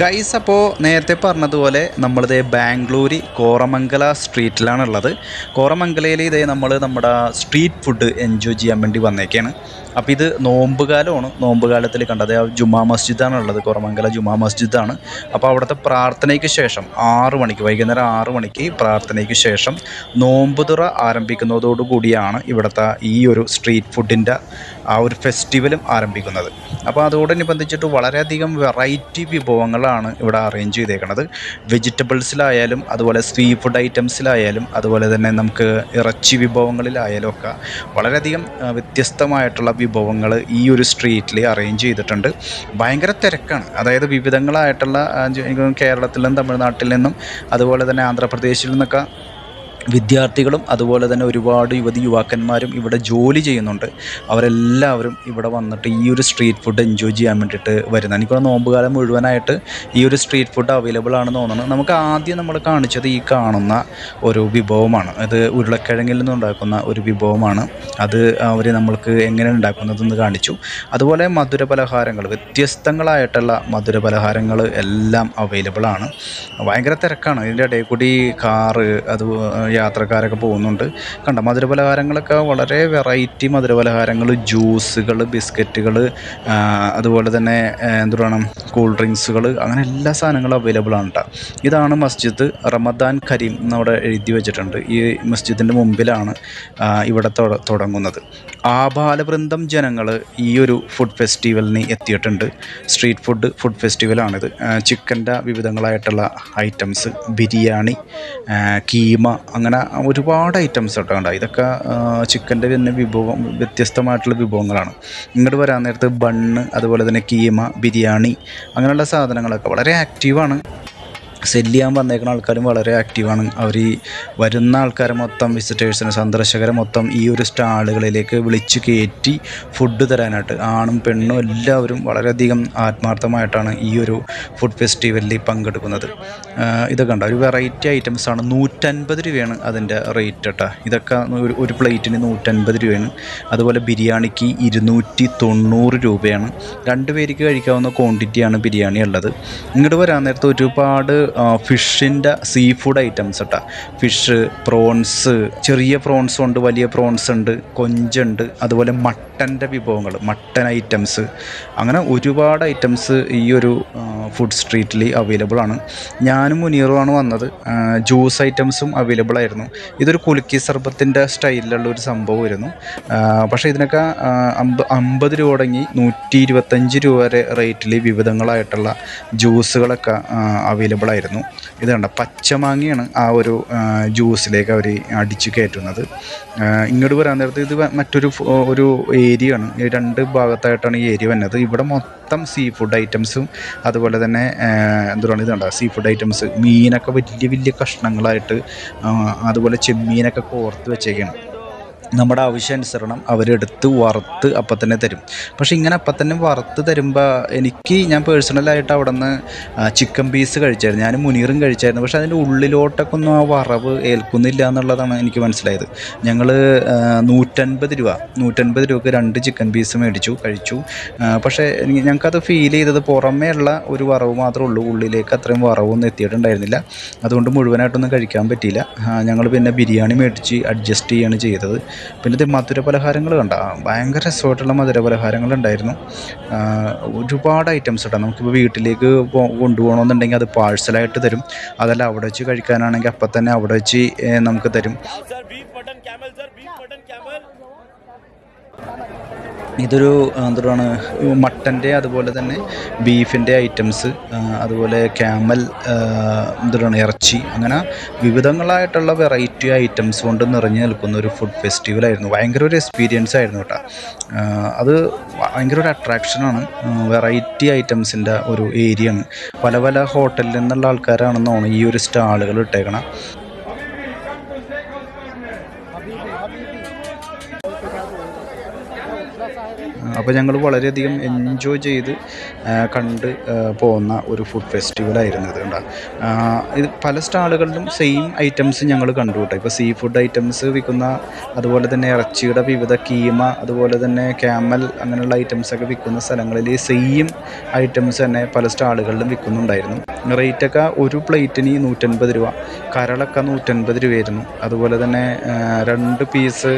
Guys അപ്പോൾ നേരത്തെ പറഞ്ഞതുപോലെ നമ്മളിത് ബാംഗ്ലൂർ കോറമംഗല സ്ട്രീറ്റിലാണുള്ളത് കോറമംഗലയിൽ ഇതേ നമ്മൾ നമ്മുടെ സ്ട്രീറ്റ് ഫുഡ് എൻജോയ് ചെയ്യാൻ വേണ്ടി വന്നേക്കാണ്. അപ്പോൾ ഇത് നോമ്പ് കാലമാണ് നോമ്പ് കാലത്തിൽ കണ്ടത് ആ ജുമാ മസ്ജിദാണ് ഉള്ളത്. കുറമംഗല ജുമാ മസ്ജിദാണ്. അപ്പോൾ അവിടുത്തെ പ്രാർത്ഥനയ്ക്ക് ശേഷം ആറ് മണിക്ക് വൈകുന്നേരം ആറ് മണിക്ക് പ്രാർത്ഥനയ്ക്ക് ശേഷം നോമ്പ് തുറ ആരംഭിക്കുന്നതോടു കൂടിയാണ് ഇവിടുത്തെ ഈ ഒരു സ്ട്രീറ്റ് ഫുഡിന്റെ ആ ഒരു ഫെസ്റ്റിവലും ആരംഭിക്കുന്നത്. അപ്പോൾ അതോടനുബന്ധിച്ചിട്ട് വളരെയധികം വെറൈറ്റി വിഭവങ്ങളാണ് ഇവിടെ അറേഞ്ച് ചെയ്തേക്കുന്നത് വെജിറ്റബിൾസിലായാലും അതുപോലെ സീ ഫുഡ് ഐറ്റംസിലായാലും അതുപോലെ തന്നെ നമുക്ക് ഇറച്ചി വിഭവങ്ങളിലായാലും ഒക്കെ വളരെയധികം വ്യത്യസ്തമായിട്ടുള്ള വിഭവങ്ങൾ ഈ ഒരു സ്ട്രീറ്റിൽ അറേഞ്ച് ചെയ്തിട്ടുണ്ട്. ഭയങ്കര തിരക്കാണ്. അതായത് വിവിധങ്ങളായിട്ടുള്ള കേരളത്തിൽ നിന്നും തമിഴ്നാട്ടിൽ നിന്നും അതുപോലെ തന്നെ ആന്ധ്രാപ്രദേശിൽ നിന്നൊക്കെ വിദ്യാർത്ഥികളും അതുപോലെ തന്നെ ഒരുപാട് യുവതി യുവാക്കന്മാരും ഇവിടെ ജോലി ചെയ്യുന്നുണ്ട്. അവരെല്ലാവരും ഇവിടെ വന്നിട്ട് ഈ ഒരു സ്ട്രീറ്റ് ഫുഡ് എൻജോയ് ചെയ്യാൻ വേണ്ടിയിട്ട് വരുന്നത് എനിക്കിവിടെ നോമ്പുകാലം മുഴുവനായിട്ട് ഈ ഒരു സ്ട്രീറ്റ് ഫുഡ് അവൈലബിൾ ആണെന്ന് തോന്നുന്നു. നമുക്ക് ആദ്യം നമ്മൾ കാണിച്ചത് ഈ കാണുന്ന ഒരു വിഭവമാണ്. അത് ഉരുളക്കിഴങ്ങിൽ നിന്നുണ്ടാക്കുന്ന ഒരു വിഭവമാണ്. അത് അവർ നമ്മൾക്ക് എങ്ങനെ ഉണ്ടാക്കുന്നതെന്ന് കാണിച്ചു. അതുപോലെ മധുര പലഹാരങ്ങൾ വ്യത്യസ്തങ്ങളായിട്ടുള്ള മധുര പലഹാരങ്ങൾ എല്ലാം അവൈലബിൾ ആണ്. ഭയങ്കര തിരക്കാണ്. ഇതിന്റെ ഇടയിൽ കൂടി കാറ് അത് യാത്രക്കാരൊക്കെ പോകുന്നുണ്ട്. കണ്ട മധുരപലഹാരങ്ങളൊക്കെ വളരെ വെറൈറ്റി മധുരപലഹാരങ്ങൾ ജ്യൂസുകൾ ബിസ്ക്കറ്റുകൾ അതുപോലെ തന്നെ എന്തു എന്ത് പറയണം കൂൾ ഡ്രിങ്ക്സുകൾ അങ്ങനെ എല്ലാ സാധനങ്ങളും അവൈലബിൾ ആണ് കേട്ടോ ഇതാണ് മസ്ജിദ് റമദാൻ കരീം എന്നവിടെ എഴുതി വെച്ചിട്ടുണ്ട്. ഈ മസ്ജിദിന്റെ മുമ്പിലാണ് ഇവിടെ തുട- തുടങ്ങുന്നത്. ആബാലവൃന്ദം ജനങ്ങൾ ഈ ഒരു ഫുഡ് ഫെസ്റ്റിവലിന് എത്തിയിട്ടുണ്ട്. സ്ട്രീറ്റ് ഫുഡ് ഫുഡ് ഫെസ്റ്റിവലാണിത് ചിക്കന്റെ വിവിധങ്ങളായിട്ടുള്ള ഐറ്റംസ് ബിരിയാണി കീമ അങ്ങനെ ഒരുപാട് ഐറ്റംസ് കേട്ടോ കണ്ടോ? ഇതൊക്കെ ചിക്കന്റെ തന്നെ വിഭവം വ്യത്യസ്തമായിട്ടുള്ള വിഭവങ്ങളാണ്. ഇങ്ങോട്ട് വരാൻ നേരത്ത് ബണ്ണ് അതുപോലെ തന്നെ കീമ ബിരിയാണി അങ്ങനെയുള്ള സാധനങ്ങളൊക്കെ വളരെ ആക്റ്റീവാണ് സെല്ല് ചെയ്യാൻ വന്നേക്കുന്ന ആൾക്കാരും വളരെ ആക്റ്റീവാണ് അവർ ഈ വരുന്ന ആൾക്കാരെ മൊത്തം വിസിറ്റേഴ്സിന് സന്ദർശകരെ മൊത്തം ഈ ഒരു സ്റ്റാളുകളിലേക്ക് വിളിച്ച് കയറ്റി ഫുഡ് തരാനായിട്ട് ആണും പെണ്ണും എല്ലാവരും വളരെയധികം ആത്മാർത്ഥമായിട്ടാണ് ഈ ഒരു ഫുഡ് ഫെസ്റ്റിവലിൽ പങ്കെടുക്കുന്നത്. ഇതൊക്കെ ഉണ്ട് ഒരു വെറൈറ്റി ഐറ്റംസ് ആണ്. നൂറ്റൻപത് രൂപയാണ് അതിന്റെ റേറ്റ് കേട്ടോ ഇതൊക്കെ ഒരു ഒരു പ്ലേറ്റിന് നൂറ്റൻപത് രൂപയാണ്. അതുപോലെ ബിരിയാണിക്ക് ഇരുന്നൂറ്റി തൊണ്ണൂറ് രൂപയാണ്. രണ്ട് പേർക്ക് കഴിക്കാവുന്ന ക്വാണ്ടിറ്റിയാണ് ബിരിയാണി ഉള്ളത്. ഇങ്ങോട്ട് വരാൻ നേരത്ത് ഒരുപാട് ഫിഷിന്റെ സീ ഫുഡ് ഐറ്റംസ് കേട്ടോ ഫിഷ് പ്രോൺസ് ചെറിയ പ്രോൺസ് ഉണ്ട് വലിയ പ്രോൺസ് ഉണ്ട് കൊഞ്ചുണ്ട് അതുപോലെ മട്ടന്റെ വിഭവങ്ങൾ മട്ടൻ ഐറ്റംസ്. അങ്ങനെ ഒരുപാട് ഐറ്റംസ് ഈ ഒരു ഫുഡ് സ്ട്രീറ്റിൽ അവൈലബിൾ ആണ്. ഞാനും മുനീറുമാണ് വന്നത്. ജ്യൂസ് ഐറ്റംസും അവൈലബിൾ ആയിരുന്നു. ഇതൊരു കുലുക്കി സർബത്തിന്റെ സ്റ്റൈലിലുള്ള ഒരു സംഭവമായിരുന്നു. പക്ഷേ ഇതിനൊക്കെ അമ്പ അമ്പത് രൂപ തുടങ്ങി നൂറ്റി ഇരുപത്തഞ്ച് രൂപ വരെ റേറ്റിൽ വിവിധങ്ങളായിട്ടുള്ള ജ്യൂസുകളൊക്കെ അവൈലബിൾ ആയിരുന്നു. ഇത് കണ്ട പച്ചമാങ്ങയാണ് ആ ഒരു ജ്യൂസിലേക്ക് അവർ അടിച്ചു കയറ്റുന്നത്. ഇങ്ങോട്ട് വരാൻ നേരത്ത് ഇത് മറ്റൊരു ഒരു ഏരിയ ആണ് രണ്ട് ഭാഗത്തായിട്ടാണ് ഈ ഏരിയ വന്നത്. ഇവിടെ മൊത്തം സീ ഫുഡ് ഐറ്റംസും അതുപോലെ തന്നെ എന്തുവാണ് ഇത് കണ്ട? സീ ഫുഡ് ഐറ്റംസ് മീനൊക്കെ വലിയ വലിയ കഷ്ണങ്ങളായിട്ട് അതുപോലെ ചെമ്മീനൊക്കെ കോർത്ത് വെച്ചേക്കാണ്. നമ്മുടെ ആവശ്യാനുസരണം അവരെടുത്ത് വറുത്ത് അപ്പം തന്നെ തരും. പക്ഷേ ഇങ്ങനെ അപ്പം തന്നെ വറുത്ത് തരുമ്പോൾ എനിക്ക് ഞാൻ പേഴ്സണലായിട്ട് അവിടെ നിന്ന് ചിക്കൻ പീസ് കഴിച്ചായിരുന്നു. ഞാൻ മുനീറും കഴിച്ചായിരുന്നു. പക്ഷേ അതിന്റെ ഉള്ളിലോട്ടൊക്കെ ഒന്നും ആ വറവ് ഏൽക്കുന്നില്ല എന്നുള്ളതാണ് എനിക്ക് മനസ്സിലായത്. ഞങ്ങൾ നൂറ്റൻപത് രൂപ നൂറ്റൻപത് രൂപക്ക് രണ്ട് ചിക്കൻ പീസ് മേടിച്ചു കഴിച്ചു. പക്ഷേ ഞങ്ങൾക്കത് ഫീൽ ചെയ്തത് പുറമേ ഉള്ള ഒരു വറവ് മാത്രമേ ഉള്ളൂ. ഉള്ളിലേക്ക് അത്രയും വറവൊന്നും എത്തിയിട്ടുണ്ടായിരുന്നില്ല. അതുകൊണ്ട് മുഴുവനായിട്ടൊന്നും കഴിക്കാൻ പറ്റിയില്ല. ഞങ്ങൾ പിന്നെ ബിരിയാണി മേടിച്ച് അഡ്ജസ്റ്റ് ചെയ്യാണ് ചെയ്തത്. പിന്നെ ഇത് മധുര പലഹാരങ്ങൾ കണ്ട ഭയങ്കര രസമായിട്ടുള്ള മധുര പലഹാരങ്ങൾ ഉണ്ടായിരുന്നു ഒരുപാട് ഐറ്റംസ് കേട്ടോ നമുക്കിപ്പോൾ വീട്ടിലേക്ക് കൊണ്ടുപോകണമെന്നുണ്ടെങ്കിൽ അത് പാഴ്സലായിട്ട് തരും. അതല്ല അവിടെ വെച്ച് കഴിക്കാനാണെങ്കിൽ അപ്പം തന്നെ അവിടെ വെച്ച് നമുക്ക് തരും. ഇതൊരു എന്താണ് മട്ടന്റെ അതുപോലെ തന്നെ ബീഫിന്റെ ഐറ്റംസ് അതുപോലെ ക്യാമൽ എന്താണ് ഇറച്ചി അങ്ങനെ വിവിധങ്ങളായിട്ടുള്ള വെറൈറ്റി ഐറ്റംസ് കൊണ്ട് നിറഞ്ഞു നിൽക്കുന്ന ഒരു ഫുഡ് ഫെസ്റ്റിവലായിരുന്നു. ഭയങ്കര ഒരു എക്സ്പീരിയൻസ് ആയിരുന്നു കേട്ടോ. അത് ഭയങ്കര ഒരു അട്രാക്ഷനാണ് വെറൈറ്റി ഐറ്റംസിന്റെ ഒരു ഏരിയ ആണ്. പല പല ഹോട്ടലിൽ നിന്നുള്ള ആൾക്കാരാണെന്നാണ് ഈ ഒരു സ്റ്റാളുകൾ ഇട്ടേക്കണം. അപ്പോൾ ഞങ്ങൾ വളരെയധികം എൻജോയ് ചെയ്ത് കണ്ട് പോകുന്ന ഒരു ഫുഡ് ഫെസ്റ്റിവലായിരുന്നു ഇത് ഇത് പല സ്റ്റാളുകളിലും സെയിം ഐറ്റംസ് ഞങ്ങൾ കണ്ടു കേട്ടോ. ഇപ്പോൾ സീ ഫുഡ് ഐറ്റംസ് വിൽക്കുന്ന അതുപോലെ തന്നെ ഇറച്ചിയുടെ വിവിധ കീമ അതുപോലെ തന്നെ ക്യാമൽ അങ്ങനെയുള്ള ഐറ്റംസൊക്കെ വിൽക്കുന്ന സ്ഥലങ്ങളിൽ സെയിം ഐറ്റംസ് തന്നെ പല സ്റ്റാളുകളിലും വിൽക്കുന്നുണ്ടായിരുന്നു. റേറ്റൊക്കെ ഒരു പ്ലേറ്റിന് നൂറ്റൻപത് രൂപ കരളൊക്കെ നൂറ്റൻപത് രൂപയായിരുന്നു. അതുപോലെ തന്നെ രണ്ട് പീസ്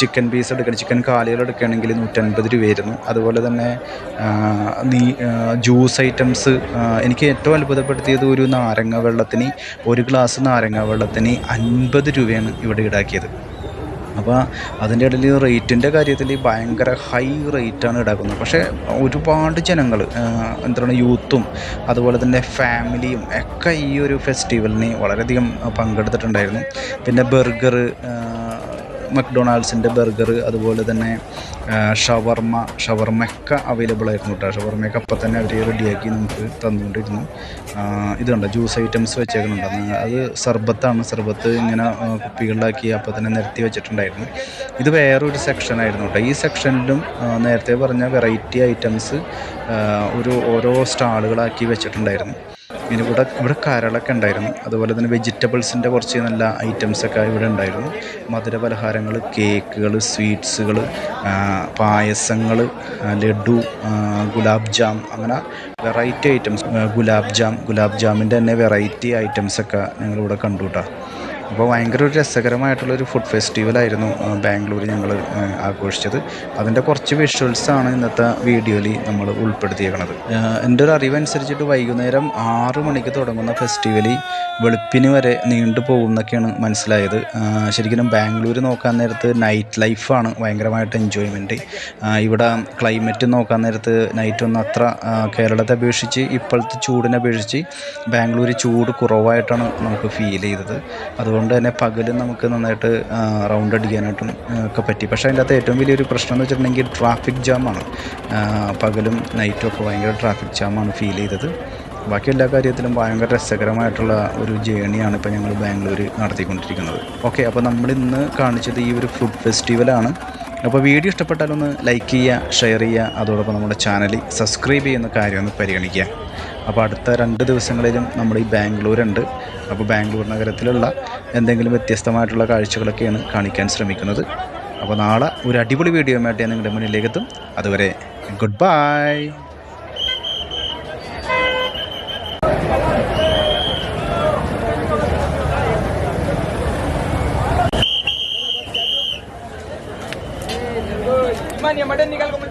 ചിക്കൻ പീസ് എടുക്കണം ചിക്കൻ കാലുകൾ എടുക്കുകയാണെങ്കിൽ നൂറ്റൻപത് രൂപയായിരുന്നു. അതുപോലെ തന്നെ നീ ജ്യൂസ് ഐറ്റംസ് എനിക്ക് ഏറ്റവും അത്ഭുതപ്പെടുത്തിയത് ഒരു നാരങ്ങ വെള്ളത്തിന് ഒരു ഗ്ലാസ് നാരങ്ങ വെള്ളത്തിന് അൻപത് രൂപയാണ് ഇവിടെ ഈടാക്കിയത്. അപ്പോൾ അതിന്റെ ഇടയിൽ റേറ്റിന്റെ കാര്യത്തിൽ ഭയങ്കര ഹൈ റേറ്റാണ് ഈടാക്കുന്നത് പക്ഷേ ഒരുപാട് ജനങ്ങൾ എന്താണ് യൂത്തും അതുപോലെ തന്നെ ഫാമിലിയും ഒക്കെ ഈ ഒരു ഫെസ്റ്റിവലിന് വളരെയധികം പങ്കെടുത്തിട്ടുണ്ടായിരുന്നു. പിന്നെ ബർഗർ മക്ഡൊണാൾഡ്സിന്റെ ബർഗർ അതുപോലെ തന്നെ ഷവർമ്മ ഷവർമ്മയൊക്കെ അവൈലബിൾ ആയിരുന്നു കേട്ടോ ഷവർമ്മയൊക്കെ അപ്പം തന്നെ അവർ റെഡിയാക്കി നമുക്ക് തന്നുകൊണ്ടിരുന്നു. ഇതുണ്ട് ജ്യൂസ് ഐറ്റംസ് വെച്ചേക്കുന്നുണ്ട് അത് സർബത്താണ്. സർബത്ത് ഇങ്ങനെ കുപ്പികളിലാക്കി അപ്പം തന്നെ നിരത്തി വെച്ചിട്ടുണ്ടായിരുന്നു. ഇത് വേറൊരു സെക്ഷനായിരുന്നു കേട്ടോ ഈ സെക്ഷനിലും നേരത്തെ പറഞ്ഞ വെറൈറ്റി ഐറ്റംസ് ഒരു ഓരോ സ്റ്റാളുകളാക്കി വെച്ചിട്ടുണ്ടായിരുന്നു. പിന്നെ ഇവിടെ ഇവിടെ കരളൊക്കെ ഉണ്ടായിരുന്നു. അതുപോലെ തന്നെ വെജിറ്റബിൾസിന്റെ കുറച്ച് നല്ല ഐറ്റംസൊക്കെ ഇവിടെ ഉണ്ടായിരുന്നു. മധുര പലഹാരങ്ങൾ കേക്കുകൾ സ്വീറ്റ്സുകൾ പായസങ്ങൾ ലഡു ഗുലാബ് ജാം അങ്ങനെ വെറൈറ്റി ഐറ്റംസ് ഗുലാബ് ജാം ഗുലാബ് ജാമിന്റെ തന്നെ വെറൈറ്റി ഐറ്റംസൊക്കെ ഞങ്ങളിവിടെ കണ്ടു കേട്ടോ അപ്പോൾ ഭയങ്കര ഒരു രസകരമായിട്ടുള്ളൊരു ഫുഡ് ഫെസ്റ്റിവലായിരുന്നു ബാംഗ്ലൂർ ഞങ്ങൾ ആഘോഷിച്ചത്. അതിന്റെ കുറച്ച് വിഷ്വൽസാണ് ഇന്നത്തെ വീഡിയോയിൽ നമ്മൾ ഉൾപ്പെടുത്തിയേക്കുന്നത് എന്റെ ഒരു അറിവനുസരിച്ചിട്ട് വൈകുന്നേരം ആറ് മണിക്ക് തുടങ്ങുന്ന ഫെസ്റ്റിവൽ വെളുപ്പിന് വരെ നീണ്ടു പോകുന്നൊക്കെയാണ് മനസ്സിലായത്. ശരിക്കും ബാംഗ്ലൂർ നോക്കാൻ നേരത്ത് നൈറ്റ് ലൈഫാണ് ഭയങ്കരമായിട്ട് എൻജോയ്മെന്റ് ഇവിടെ ക്ലൈമറ്റ് നോക്കാൻ നേരത്ത് നൈറ്റ് ഒന്നും അത്ര കേരളത്തെ അപേക്ഷിച്ച് ഇപ്പോഴത്തെ ചൂടിനെ അപേക്ഷിച്ച് ബാംഗ്ലൂർ ചൂട് കുറവായിട്ടാണ് നമുക്ക് ഫീൽ ചെയ്തത്. അതുകൊണ്ട് തന്നെ പകലും നമുക്ക് നന്നായിട്ട് റൗണ്ട് അടിക്കാനായിട്ടും ഒക്കെ പറ്റി. പക്ഷേ അതിന്റെ അകത്ത് ഏറ്റവും വലിയൊരു പ്രശ്നം എന്ന് വെച്ചിട്ടുണ്ടെങ്കിൽ ട്രാഫിക് ജാമാണ് പകലും നൈറ്റും ഒക്കെ ഭയങ്കര ട്രാഫിക് ജാമാണ് ഫീൽ ചെയ്തത്. ബാക്കി എല്ലാ കാര്യത്തിലും ഭയങ്കര രസകരമായിട്ടുള്ള ഒരു ജേണിയാണ് ഇപ്പോൾ ഞങ്ങൾ ബാംഗ്ലൂർ നടത്തിക്കൊണ്ടിരിക്കുന്നത്. ഓക്കെ അപ്പോൾ നമ്മൾ ഇന്ന് കാണിച്ചത് ഈ ഒരു ഫുഡ് ഫെസ്റ്റിവലാണ് അപ്പോൾ വീഡിയോ ഇഷ്ടപ്പെട്ടാലൊന്ന് ലൈക്ക് ചെയ്യുക ഷെയർ ചെയ്യുക. അതോടൊപ്പം നമ്മുടെ ചാനൽ സബ്സ്ക്രൈബ് ചെയ്യുന്ന കാര്യം ഒന്ന് പരിഗണിക്കുക. അപ്പോൾ അടുത്ത രണ്ട് ദിവസങ്ങളിലും നമ്മൾ ഈ ബാംഗ്ലൂരുണ്ട് അപ്പോൾ ബാംഗ്ലൂർ നഗരത്തിലുള്ള എന്തെങ്കിലും വ്യത്യസ്തമായിട്ടുള്ള കാഴ്ചകളൊക്കെയാണ് കാണിക്കാൻ ശ്രമിക്കുന്നത് അപ്പോൾ നാളെ ഒരു അടിപൊളി വീഡിയോ ആയിട്ട് ഞാൻ നിങ്ങളുടെ മുന്നിലേക്ക് എത്തും അതുവരെ ഗുഡ് ബൈ ईमान ये मटन निकाल को